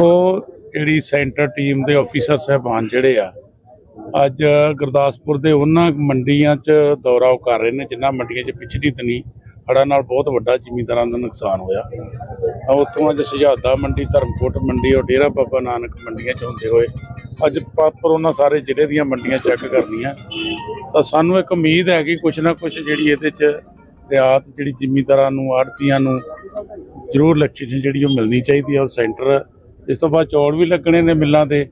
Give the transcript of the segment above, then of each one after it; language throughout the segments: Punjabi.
ਵੇਖੋ ਜਿਹੜੀ ਸੈਂਟਰ ਟੀਮ ਦੇ ਅਫੀਸਰ ਸਹਿਬਾਨ ਜਿਹੜੇ ਆ, ਅੱਜ ਗੁਰਦਾਸਪੁਰ ਦੇ ਉਹਨਾਂ ਮੰਡੀਆਂ 'ਚ ਦੌਰਾ ਉਹ ਕਰ ਰਹੇ ਨੇ, ਜਿਨ੍ਹਾਂ ਮੰਡੀਆਂ 'ਚ ਪਿਛਲੀ ਦਿਨੀ ਹੜ੍ਹਾਂ ਨਾਲ ਬਹੁਤ ਵੱਡਾ ਜ਼ਿਮੀਂਦਾਰਾਂ ਦਾ ਨੁਕਸਾਨ ਹੋਇਆ। ਤਾਂ ਉੱਥੋਂ ਅੱਜ ਸ਼ਹਾਦਾ ਮੰਡੀ, ਧਰਮਕੋਟ ਮੰਡੀ ਔਰ ਡੇਰਾ ਬਾਬਾ ਨਾਨਕ ਮੰਡੀਆਂ 'ਚ ਹੁੰਦੇ ਹੋਏ, ਅੱਜ ਪ੍ਰੋਪਰ ਉਹਨਾਂ ਸਾਰੇ ਜ਼ਿਲ੍ਹੇ ਦੀਆਂ ਮੰਡੀਆਂ ਚੈੱਕ ਕਰਨੀਆਂ। ਤਾਂ ਸਾਨੂੰ ਇੱਕ ਉਮੀਦ ਹੈ ਕਿ ਕੁਛ ਨਾ ਕੁਛ ਜਿਹੜੀ ਇਹਦੇ 'ਚ ਰਿਆਤ, ਜਿਹੜੀ ਜ਼ਿਮੀਂਦਾਰਾਂ ਨੂੰ ਆੜਤੀਆਂ ਨੂੰ ਜ਼ਰੂਰ ਲਕਸ਼ੀ ਜਿਹੜੀ ਉਹ ਮਿਲਣੀ ਚਾਹੀਦੀ ਹੈ ਔਰ ਸੈਂਟਰ ਇਸ ਤੋਂ ਬਾਅਦ ਚੌਲ ਵੀ ਲੱਗਣੇ ਨੇ ਮਿੱਲਾਂ ਤੇ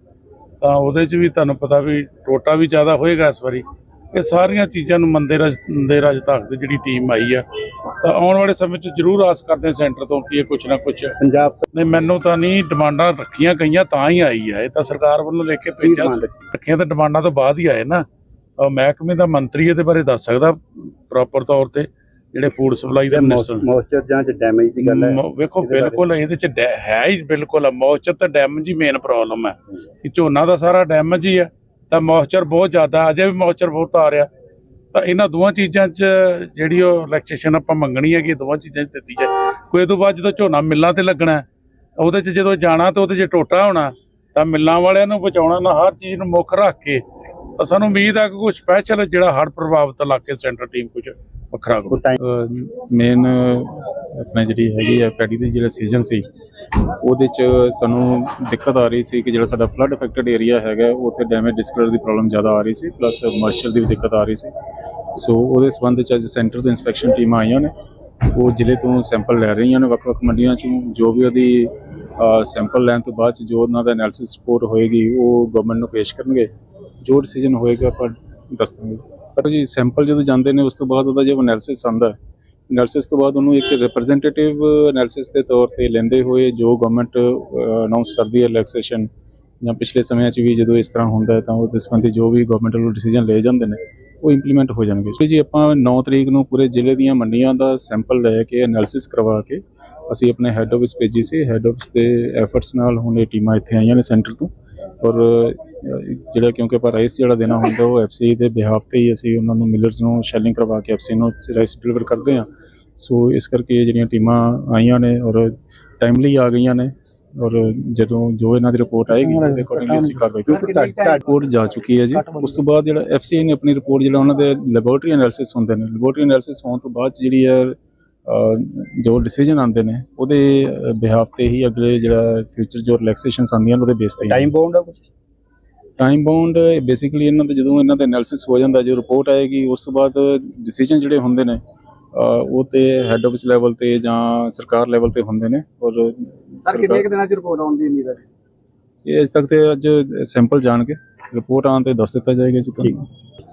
ਤਾਂ ਉਹਦੇ 'ਚ ਵੀ ਤੁਹਾਨੂੰ ਪਤਾ ਵੀ ਟੋਟਾ ਵੀ ਜ਼ਿਆਦਾ ਹੋਏਗਾ ਇਸ ਵਾਰੀ। ਇਹ ਸਾਰੀਆਂ ਚੀਜ਼ਾਂ ਨੂੰ ਮੰਦੇ ਰਜ ਦੇ ਰਜ ਤੱਕ ਦੀ ਜਿਹੜੀ ਟੀਮ ਆਈ ਆ ਤਾਂ ਆਉਣ ਵਾਲੇ ਸਮੇਂ 'ਚ ਜ਼ਰੂਰ ਆਸ ਕਰਦੇ ਹਾਂ ਸੈਂਟਰ ਤੋਂ ਕਿ ਇਹ ਕੁਛ ਨਾ ਕੁਛ ਪੰਜਾਬ ਨਹੀਂ ਮੈਨੂੰ ਤਾਂ ਨਹੀਂ ਡਿਮਾਂਡਾਂ ਰੱਖੀਆਂ ਗਈਆਂ ਤਾਂ ਹੀ ਆਈ ਹੈ ਇਹ ਤਾਂ ਸਰਕਾਰ ਵੱਲੋਂ ਲੈ ਕੇ ਭੇਜਿਆ? ਰੱਖੀਆਂ ਤਾਂ ਡਿਮਾਂਡਾਂ ਤੋਂ ਬਾਅਦ ਹੀ ਆਏ ਨਾ। ਮਹਿਕਮੇ ਦਾ ਮੰਤਰੀ ਇਹਦੇ ਬਾਰੇ ਦੱਸ ਸਕਦਾ ਪ੍ਰੋਪਰ ਤੌਰ ਤੇ। ਜਿਹੜੇ ਫੂਡ ਸਪਲਾਈ ਦੇ ਮਿਨਿਸਟਰ ਮੋਇਸਚਰ ਜਾਂ ਚ ਡੈਮੇਜ ਦੀ ਗੱਲ ਹੈ ਵੇਖੋ? ਬਿਲਕੁਲ ਇਹਦੇ ਚ ਹੈ ਹੀ ਬਿਲਕੁਲ ਮੌਇਸਚਰ ਤਾਂ ਡੈਮੇਜ ਹੀ ਮੇਨ ਪ੍ਰੋਬਲਮ ਹੈ। ਕਿ ਝੋਨਾ ਦਾ ਸਾਰਾ ਡੈਮੇਜ ਹੀ ਹੈ। ਤਾਂ ਮੌਇਸਚਰ ਬਹੁਤ ਜ਼ਿਆਦਾ ਅਜੇ ਵੀ ਮੌਇਸਚਰ ਬਹੁਤ ਆ ਰਿਹਾ। ਤਾਂ ਇਹਨਾਂ ਦੋਵਾਂ ਚੀਜ਼ਾਂ 'ਚ ਜਿਹੜੀ ਉਹ ਰਿਲੈਕਸੇਸ਼ਨ ਆਪਾਂ ਮੰਗਣੀ ਹੈ ਕਿ ਦੋਵਾਂ ਚੀਜ਼ਾਂ 'ਚ ਦਿੱਤੀ ਜਾਏ। ਕੋਈ ਇਹ ਤੋਂ ਬਾਅਦ ਜਦੋਂ ਝੋਨਾ ਮਿੱਲਾਂ ਤੇ ਲੱਗਣਾ ਹੈ, ਉਹਦੇ 'ਚ ਜਦੋਂ ਜਾਣਾ ਤਾਂ ਉਹਦੇ 'ਚ ਟੋਟਾ ਹੋਣਾ ਤਾਂ ਮਿੱਲਾਂ ਵਾਲਿਆਂ ਨੂੰ ਬਚਾਉਣਾ ਨਾ ਹਰ ਚੀਜ਼ ਨੂੰ ਮੁੱਖ ਰੱਖ ਕੇ। ਤਾਂ ਸਾਨੂੰ ਉਮੀਦ ਹੈ ਕਿ ਕੋਈ ਸਪੈਸ਼ਲ ਜਿਹੜਾ ਹੜ੍ਹ ਪ੍ਰਭਾਵਿਤ ਇਲਾਕੇ ਸੈਂਟਰ ਟੀਮ ਕੁਝ ਵੱਖਰਾ ਕਰੂ ਮੇਨ ਆਪਣਾ ਜਿਹੜੀ ਹੈਗੀ ਆ ਪੈਡੀ ਦੀ ਜਿਹੜਾ ਸੀਜ਼ਨ ਸੀ, ਉਹਦੇ ਚ ਸਾਨੂੰ ਦਿੱਕਤ ਆ ਰਹੀ ਸੀ ਕਿ ਜਿਹੜਾ ਸਾਡਾ ਫਲੱਡ ਅਫੈਕਟਡ ਏਰੀਆ ਹੈਗਾ, ਉੱਥੇ ਡੈਮੇਜ ਡਿਸਕਲਰ ਦੀ ਪ੍ਰੋਬਲਮ ਜ਼ਿਆਦਾ ਆ ਰਹੀ ਸੀ ਪਲੱਸ ਮਰਸ਼ਲ ਦੀ ਵੀ ਦਿੱਕਤ ਆ ਰਹੀ ਸੀ। ਸੋ ਉਹਦੇ ਸੰਬੰਧ ਚ ਅੱਜ ਸੈਂਟਰ ਤੋਂ ਇਨਸਪੈਕਸ਼ਨ ਟੀਮਾਂ ਆਈਆਂ ਨੇ, ਉਹ ਜ਼ਿਲ੍ਹੇ ਤੋਂ ਸੈਂਪਲ ਲੈ ਰਹੀਆਂ ਨੇ, ਵੱਖ-ਵੱਖ ਮੰਡੀਆਂ ਚੋਂ। ਜੋ ਵੀ ਉਹਦੀ ਸੈਂਪਲ ਲੈਣ ਤੋਂ ਬਾਅਦ 'ਚ ਜੋ ਉਹਨਾਂ ਦਾ ਐਨਾਲਿਸਿਸ ਰਿਪੋਰਟ ਹੋਏਗੀ, ਉਹ ਗਵਰਨਮੈਂਟ ਨੂੰ ਪੇਸ਼ ਕਰਨਗੇ। ਜੋ ਡਿਸੀਜਨ ਹੋਏਗਾ ਆਪਾਂ ਦੱਸ ਦਾਂਗੇ। ਪਰ ਜੀ ਸੈਂਪਲ ਜਦੋਂ ਜਾਂਦੇ ਨੇ ਉਸ ਤੋਂ ਬਾਅਦ ਉਹਦਾ ਜੋ ਐਨਾਲਿਸਿਸ ਆਉਂਦਾ ਐਨਾਲਿਸਿਸ ਤੋਂ ਬਾਅਦ ਉਹਨੂੰ ਇੱਕ ਰਿਪਰੈਜ਼ੈਂਟੇਟਿਵ ਐਨਾਲਿਸਿਸ ਦੇ ਤੌਰ ਤੇ ਲੈਂਦੇ ਹੋਏ ਜੋ ਗਵਰਨਮੈਂਟ ਅਨਾਉਂਸ ਕਰਦੀ ਹੈ ਰਿਲੈਕਸੇਸ਼ਨ ਜਾਂ ਪਿਛਲੇ ਸਮਿਆਂ 'ਚ ਵੀ ਜਦੋਂ ਇਸ ਤਰ੍ਹਾਂ ਹੁੰਦਾ ਹੈ ਤਾਂ ਉਹਦੇ ਸੰਬੰਧੀ ਜੋ ਵੀ ਗਵਰਨਮੈਂਟ ਵੱਲੋਂ ਡਿਸੀਜਨ ਲਏ ਜਾਂਦੇ ਨੇ, ਉਹ ਇੰਪਲੀਮੈਂਟ ਹੋ ਜਾਣਗੇ। ਤੇ ਜੀ, ਆਪਾਂ 9 ਤਰੀਕ ਨੂੰ ਪੂਰੇ ਜ਼ਿਲ੍ਹੇ ਦੀਆਂ ਮੰਡੀਆਂ ਦਾ ਸੈਂਪਲ ਲੈ ਕੇ ਐਨਾਲਿਸਿਸ ਕਰਵਾ ਕੇ ਅਸੀਂ ਆਪਣੇ ਹੈੱਡ ਆਫਿਸ ਭੇਜੀ ਸੀ। ਹੈੱਡ ਆਫਿਸ ਦੇ ਐਫਰਟਸ ਨਾਲ ਹੁਣ ਇਹ ਟੀਮਾਂ ਇੱਥੇ ਆਈਆਂ ਨੇ ਸੈਂਟਰ ਤੋਂ। ਔਰ ਜਿਹੜਾ ਕਿਉਂਕਿ ਆਪਾਂ ਰਾਈਸ ਜਿਹੜਾ ਦੇਣਾ ਹੁੰਦਾ ਉਹ ਐਫਸੀ ਦੇ ਬਿਹਾਫ ਤੇ ਹੀ ਅਸੀਂ ਉਹਨਾਂ ਨੂੰ ਮਿਲਰਸ ਨੂੰ ਸ਼ੈਲਿੰਗ ਕਰਵਾ ਕੇ ਐਫਸੀ ਨੂੰ ਰਾਈਸ ਡਿਲੀਵਰ ਕਰਦੇ ਹਾਂ। ਸੋ ਇਸ ਕਰਕੇ ਜਿਹੜੀਆਂ ਟੀਮਾਂ ਆਈਆਂ ਨੇ ਔਰ ਟਾਈਮਲੀ ਆ ਗਈਆਂ ਨੇ ਔਰ ਜਦੋਂ ਜੋ ਇਹਨਾਂ ਦੀ ਰਿਪੋਰਟ ਆਏਗੀ ਉਹਦੇ ਅਕੋਰਡਿੰਗਲੀ ਅਸੀਂ ਕਾਰਵਾਈ ਕਰਾਂਗੇ। ਰਿਪੋਰਟ ਜਾ ਚੁੱਕੀ ਹੈ ਜੀ। ਉਸ ਤੋਂ ਬਾਅਦ ਜਿਹੜਾ ਐਫਸੀਆਈ ਨੇ ਆਪਣੀ ਰਿਪੋਰਟ ਜਿਹੜਾ ਉਹਨਾਂ ਦੇ ਲੈਬੋਰੇਟਰੀ ਐਨਾਲਿਸਿਸ ਹੁੰਦੇ ਨੇ ਲੈਬੋਰੇਟਰੀ ਐਨਾਲਿਸਿਸ ਹੋਣ ਤੋਂ ਬਾਅਦ ਜਿਹੜੀ ਹੈ ਜੋ ਡਿਸੀਜਨ ਆਉਂਦੇ ਨੇ ਉਹਦੇ ਬਿਹਾਫ ਤੇ ਹੀ ਅਗਲੇ ਜਿਹੜਾ ਫਿਊਚਰ ਜੋ ਰਿਲੈਕਸੇਸ਼ਨਸ ਆਉਂਦੀਆਂ ਨੇ ਉਹਦੇ ਬੇਸ ਤੇ ਟਾਈਮ ਬਾਉਂਡ ਹੈ ਕੁਝ ਟਾਈਮ ਬਾਉਂਡ ਬੇਸਿਕਲੀ ਇਹਨਾਂ ਦਾ ਜਦੋਂ ਇਹਨਾਂ ਦਾ ਐਨਾਲਿਸਿਸ ਹੋ ਜਾਂਦਾ ਜੋ ਰਿਪੋਰਟ ਆਏਗੀ ਉਸ ਤੋਂ ਬਾਅਦ ਡਿਸੀਜਨ ਜਿਹੜੇ ਹੁੰਦੇ ਨੇ ਉਹ ਤੇ ਹੈੱਡ ਆਫਿਸ ਲੈਵਲ ਤੇ ਜਾਂ ਸਰਕਾਰ ਲੈਵਲ ਤੇ ਹੁੰਦੇ ਨੇ ਔਰ ਸਰਕਾਰ- ਦਿਨਾਂ ਚ ਰਿਪੋਰਟ ਆਉਣ ਦੀ ਉਮੀਦ ਹੈ? ਇਹ ਅਜੇ ਤੱਕ ਤੇ ਅੱਜ ਸੈਂਪਲ ਜਾਣ ਕੇ ਰਿਪੋਰਟ ਆਉਣ ਤੇ ਦੱਸ ਦਿੱਤਾ ਜਾਏਗਾ ਜੀ ਤੁਹਾਨੂੰ।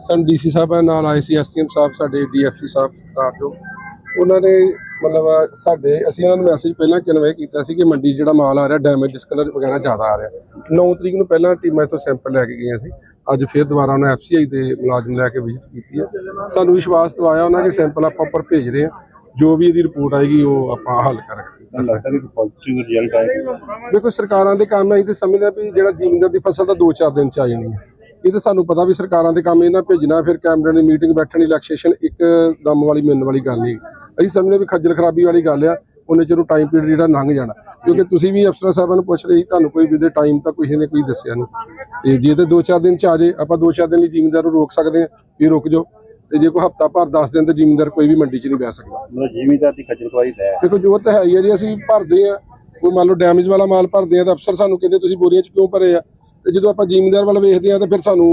ਸਾਨੂੰ ਡੀਸੀ ਸਾਹਿਬ ਨਾਲ ਆਏ ਸੀ ਐਸਟੀਐਮ ਸਾਹਿਬ ਸਾਡੇ ਡੀਐਫਸੀ ਸਾਹਿਬ ਸਰਕਾਰ ਜੋ। ਉਹਨਾਂ ਨੇ ਮਤਲਬ ਸਾਡੇ ਅਸੀਂ ਉਹਨਾਂ ਨੂੰ ਮੈਸੇਜ ਪਹਿਲਾਂ ਕਨਵੇ ਕੀਤਾ ਸੀ ਕਿ ਮੰਡੀ ਜਿਹੜਾ ਮਾਲ ਆ ਰਿਹਾ ਡੈਮੇਜ ਡਿਸਕਲਰ ਵਗੈਰਾ ਜ਼ਿਆਦਾ ਆ ਰਿਹਾ। 9 ਤਰੀਕ ਨੂੰ ਪਹਿਲਾਂ ਟੀਮਾਂ ਇੱਥੋਂ ਸੈਂਪਲ ਲੈ ਕੇ ਗਈਆਂ ਸੀ। ਅੱਜ ਫਿਰ ਦੁਬਾਰਾ ਉਹਨਾਂ ਐਫਸੀਆਈ ਦੇ ਮੁਲਾਜ਼ਮ ਲੈ ਕੇ ਵਿਜ਼ਿਟ ਕੀਤੀ ਹੈ ਸਾਨੂੰ ਵਿਸ਼ਵਾਸ ਦਿਵਾਇਆ ਉਹਨਾਂ ਦੇ ਸੈਂਪਲ ਆਪਾਂ ਉੱਪਰ ਭੇਜ ਰਹੇ ਹਾਂ ਜੋ ਵੀ ਇਹਦੀ ਰਿਪੋਰਟ ਆਏਗੀ ਉਹ ਆਪਾਂ ਹੱਲ ਕਰਾਂਗੇ ਕਿ ਦੇਖੋ ਸਰਕਾਰਾਂ ਦੇ ਕੰਮ ਹੈ ਇਹ ਤੇ ਸਮਝਦਾ ਵੀ ਜਿਹੜਾ ਜ਼ਿਮੀਂਦਾਰ ਦੀ ਫਸਲ ਤਾਂ 2-4 ਦਿਨ ਚ ਆ ਜਾਣੀ ਹੈ ਇਹ ਤਾਂ ਸਾਨੂੰ ਪਤਾ ਵੀ ਸਰਕਾਰਾਂ ਦੇ ਕੰਮ ਇਹਨਾਂ ਭੇਜਣਾ ਫਿਰ ਕੈਮਰੇ ਦੀ ਮੀਟਿੰਗ ਬੈਠਣ ਰਿਲੈਕਸੇਸ਼ਨ ਇੱਕ ਦਮ ਵਾਲੀ ਮਿਲਣ ਵਾਲੀ ਗੱਲ ਨਹੀਂ। ਅਸੀਂ ਸਮਝਦੇ ਵੀ ਖੱਜਲ ਖਰਾਬੀ ਵਾਲੀ ਗੱਲ ਆ ਉਹਨੇ ਚਿਰ ਟਾਈਮ ਪੀਰੀਅਡ ਜਿਹੜਾ ਲੰਘ ਜਾਣਾ। ਕਿਉਂਕਿ ਤੁਸੀਂ ਵੀ ਅਫਸਰ ਸਾਹਿਬਾਂ ਨੂੰ ਪੁੱਛ ਰਹੇ ਸੀ ਤੁਹਾਨੂੰ ਕੋਈ ਵੀ ਦੇ ਟਾਈਮ ਤਾਂ ਕਿਸੇ ਨੇ ਕੋਈ ਦੱਸਿਆ ਨਹੀਂ। ਤੇ ਜੇ ਤੇ 2-4 ਦਿਨ ਚ ਆ ਜੇ ਆਪਾਂ 2-4 ਦਿਨ ਲਈ ਜ਼ਿਮੀਂਦਾਰ ਨੂੰ ਰੋਕ ਸਕਦੇ ਹਾਂ ਵੀ ਰੁਕ ਜਾਓ। ਤੇ ਜੇ ਕੋਈ ਹਫਤਾ ਭਰ 10 ਦਿਨ ਤੇ ਜ਼ਿਮੀਂਦਾਰ ਕੋਈ ਵੀ ਮੰਡੀ 'ਚ ਨਹੀਂ ਬਹਿ ਸਕਦਾ। ਮਤਲਬ ਜ਼ਿਮੀਦਾਰ ਦੀ ਖੱਜਲ ਖਵਾਰੀ ਲੈ ਦੇਖੋ ਜੋ ਤਾਂ ਹੈ ਹੀ ਹੈ ਜੀ ਅਸੀਂ ਭਰਦੇ ਆ। ਕੋਈ ਮੰਨ ਲਓ ਡੈਮੇਜ ਵਾਲਾ ਮਾਲ ਭਰਦੇ ਆ ਤਾਂ ਅਫਸਰ ਸਾਨੂੰ ਕਹਿੰਦੇ ਤੁਸੀਂ ਬੋਰੀਆਂ 'ਚ ਕਿਉਂ ਭਰੇ ਆ? ਤੇ ਜਦੋਂ ਆਪਾਂ ਜ਼ਿਮੀਂਦਾਰ ਵੱਲ ਵੇਖਦੇ ਆ ਤਾਂ ਫਿਰ ਸਾਨੂੰ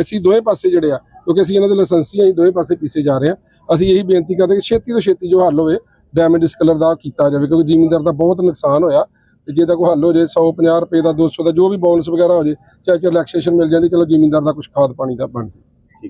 ਅਸੀਂ ਦੋਵੇਂ ਪਾਸੇ ਜਿਹੜੇ ਆ, ਕਿਉਂਕਿ ਅਸੀਂ ਇਹਨਾਂ ਦੇ ਲਾਇਸੈਂਸੀ ਅਸੀਂ ਦੋਵੇਂ ਪਾਸੇ ਪੀਸੇ ਜਾ ਰਹੇ ਆ ਅਸੀਂ ਇਹੀ ਬੇਨਤੀ ਕਰਦੇ ਕਿ ਛੇਤੀ ਤੋਂ ਛੇਤੀ ਜੋ ਹੱਲ ਹੋਵੇ ਡੈਮੇਜ ਡਿਸਕਲਰ ਦਾ ਕੀਤਾ ਜਾਵੇ, ਕਿਉਂਕਿ ਜ਼ਿਮੀਂਦਾਰ ਦਾ ਬਹੁਤ ਨੁਕਸਾਨ ਹੋਇਆ। ਤੇ ਜੇ ਤਾਂ ਕੋਈ ਹੱਲ ਹੋ ਜੇ 150 ਰੁਪਏ ਦਾ 200 ਦਾ, ਜੋ ਵੀ ਬੋਨਸ ਵਗੈਰਾ ਹੋ ਜੇ, ਚਾਹੇ ਰਿਲੈਕਸੇਸ਼ਨ ਮਿਲ ਜਾਂਦੀ ਚਲੋ ਜ਼ਿਮੀਂਦਾਰ ਦਾ ਕੁਝ ਖਾਦ ਪਾਣੀ ਦਾ ਬਣ ਜੇ।